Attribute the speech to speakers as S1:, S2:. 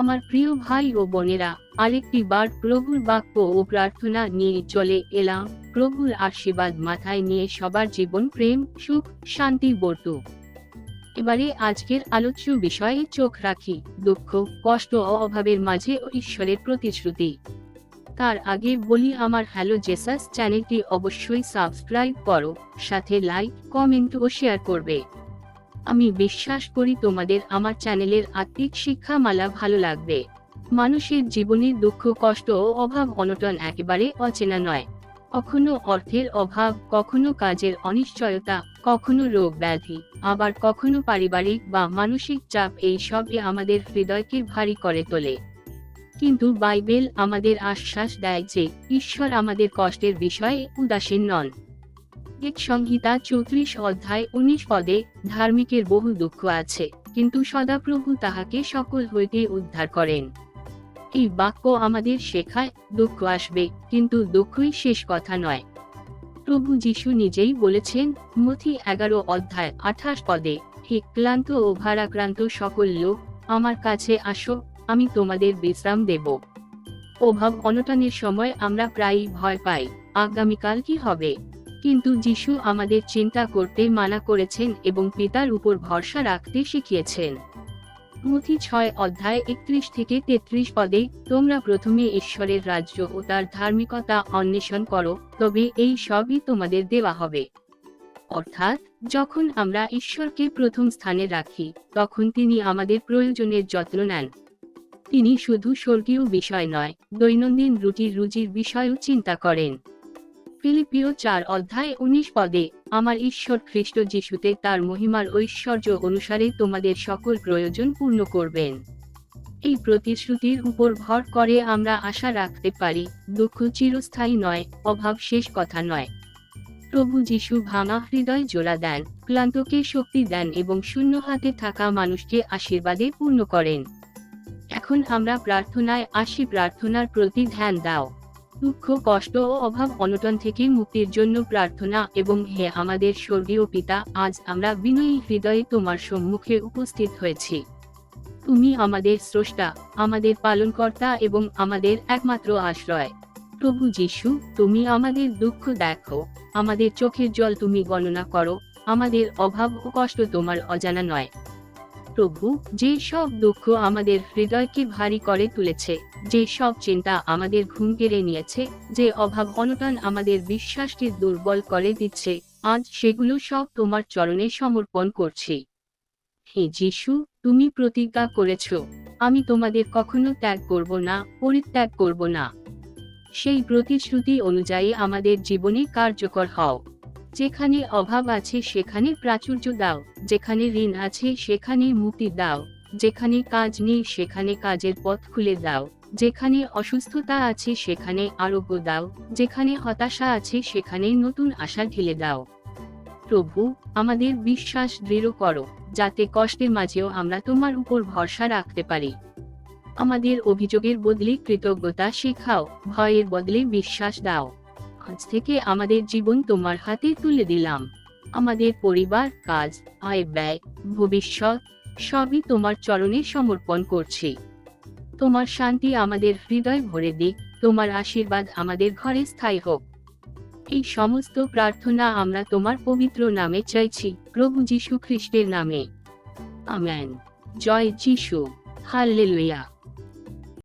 S1: আমার প্রিয় ভাই ও বোনেরা, আরেকটি বার প্রভুর বাক্য ও প্রার্থনা নিয়ে চলে এলাম। প্রভুর আশীর্বাদ মাথায় নিয়ে সবার জীবন প্রেম, সুখ, শান্তি বর্তুক এবারে আজকের আলোচ্য বিষয়ে চোখ রাখি। দুঃখ, কষ্ট ও অভাবের মাঝে ঈশ্বরের প্রতিশ্রুতি। তার আগে বলি আমার হ্যালো জেসাস চ্যানেলটি অবশ্যই সাবস্ক্রাইব করো, সাথে লাইক, কমেন্ট ও শেয়ার করবে। আমি বিশ্বাস করি তোমাদের আমার চ্যানেলের আত্মিক শিক্ষামালা ভালো লাগবে। মানুষের জীবনে দুঃখ, কষ্ট ও অভাব অনটন একেবারে অচেনা নয়। কখনো অর্থের অভাব, কখনো কাজের অনিশ্চয়তা, কখনো রোগ ব্যাধি, আবার কখনো পারিবারিক বা মানসিক চাপ এই সবই আমাদের হৃদয়কে ভারী করে তোলে। কিন্তু বাইবেল আমাদের আশ্বাস দেয় যে ঈশ্বর আমাদের কষ্টের বিষয়ে উদাসীন নন। এক সংহিতা চৌত্রিশ অধ্যায় উনিশ পদে ধার্মিকের বহু দুঃখ আছে, কিন্তু সদাপ্রভু তাহাকে সকল হইতে উদ্ধার করেন। এই বাক্য আমাদের শেখায়, দুঃখ আসবে, কিন্তু দুঃখই শেষ কথা নয়। প্রভু যিশু নিজেই বলেছেন, মথি এগারো অধ্যায় আঠাশ পদে, হে ক্লান্ত ও ভারাক্রান্ত সকল লোক, আমার কাছে আসো, আমি তোমাদের বিশ্রাম দেব। অভাব অনটনের সময় আমরা প্রায়ই ভয় পাই, আগামীকাল কি হবে? কিন্তু যিশু আমাদের চিন্তা করতে মানা করেছেন এবং পিতার উপর ভরসা রাখতে শিখিয়েছেন। মথি ছয় অধ্যায় একত্রিশ থেকে তেত্রিশ পদে তোমরা প্রথমে ঈশ্বরের রাজ্য ও তার ধার্মিকতা অন্বেষণ করো, তবে এই সবই তোমাদের দেওয়া হবে। অর্থাৎ, যখন আমরা ঈশ্বরকে প্রথম স্থানে রাখি, তখন তিনি আমাদের প্রয়োজনের যত্ন নেন। তিনি শুধু স্বর্গীয় বিষয় নয়, দৈনন্দিন রুটির রুজির বিষয়েও চিন্তা করেন। ফিলিপিও চার অধ্যায় উনিশ পদে, আমার ঈশ্বর খ্রিস্ট যিশুতে তার মহিমার ঐশ্বর্য অনুসারে তোমাদের সকল প্রয়োজন পূর্ণ করবেন। এই প্রতিশ্রুতির উপর ভর করে আমরা আশা রাখতে পারি, দুঃখ চিরস্থায়ী নয়, অভাব শেষ কথা নয়। প্রভু যিশু ভাঙা হৃদয় জোড়া দেন, ক্লান্তকে শক্তি দেন এবং শূন্য হাতে থাকা মানুষকে আশীর্বাদে পূর্ণ করেন। এখন আমরা প্রার্থনায় আসি, প্রার্থনার প্রতি ধ্যান দাও। দুঃখ, কষ্ট ও অভাব অনটন থেকে মুক্তির জন্য প্রার্থনা এবং হে আমাদের স্বর্গীয় পিতা, আজ আমরা বিনয়ী হৃদয়ে তোমার সম্মুখে উপস্থিত হয়েছি। তুমি আমাদের স্রষ্টা, আমাদের পালনকর্তা এবং আমাদের একমাত্র আশ্রয়। প্রভু যিশু, তুমি আমাদের দুঃখ দেখো, আমাদের চোখের জল তুমি গণনা করো, আমাদের অভাব ও কষ্ট তোমার অজানা নয়। প্রভু যে সব দুঃখ আমাদের হৃদয়কে ভারী করে তুলেছে যে সব চিন্তা আমাদের ঘুম কেড়ে নিয়েছে, যে অভাব অনটন আমাদের বিশ্বাসকে দুর্বল করে দিচ্ছে, আজ সেগুলো সব তোমার চরণে সমর্পণ করছি। হে যিশু, তুমি প্রতিজ্ঞা করেছ, আমি তোমাদের কখনো ত্যাগ করব না, পরিত্যাগ করব না। সেই প্রতিশ্রুতি অনুযায়ী আমাদের জীবনে কার্যকর হও। যেখানে অভাব আছে সেখানে প্রাচুর্য দাও, যেখানে ঋণ আছে সেখানে মুক্তি দাও, যেখানে কাজ নেই সেখানে কাজের পথ খুলে দাও, যেখানে অসুস্থতা আছে সেখানে আরোগ্য দাও, যেখানে হতাশা আছে সেখানে নতুন আশা ঢেলে দাও। প্রভু, আমাদের বিশ্বাস দৃঢ় করো, যাতে কষ্টের মাঝেও আমরা তোমার উপর ভরসা রাখতে পারি। আমাদের অভিযোগের বদলে কৃতজ্ঞতা শেখাও, ভয়ের বদলে বিশ্বাস দাও। আজ থেকে আমাদের জীবন তোমার হাতে তুলে দিলাম। আমাদের পরিবার, কাজ, আয়, ব্যয়, ভবিষ্যৎ, সবই তোমার চরণে সমর্পণ করছি। তোমার শান্তি আমাদের হৃদয় ভরে দিক, তোমার আশীর্বাদ আমাদের ঘরে স্থায়ী হোক। এই সমস্ত প্রার্থনা আমরা তোমার পবিত্র নামে চাইছি, প্রভু যীশু খ্রিস্টের নামে। আমেন। জয় যিশু। হাল্লেলুয়া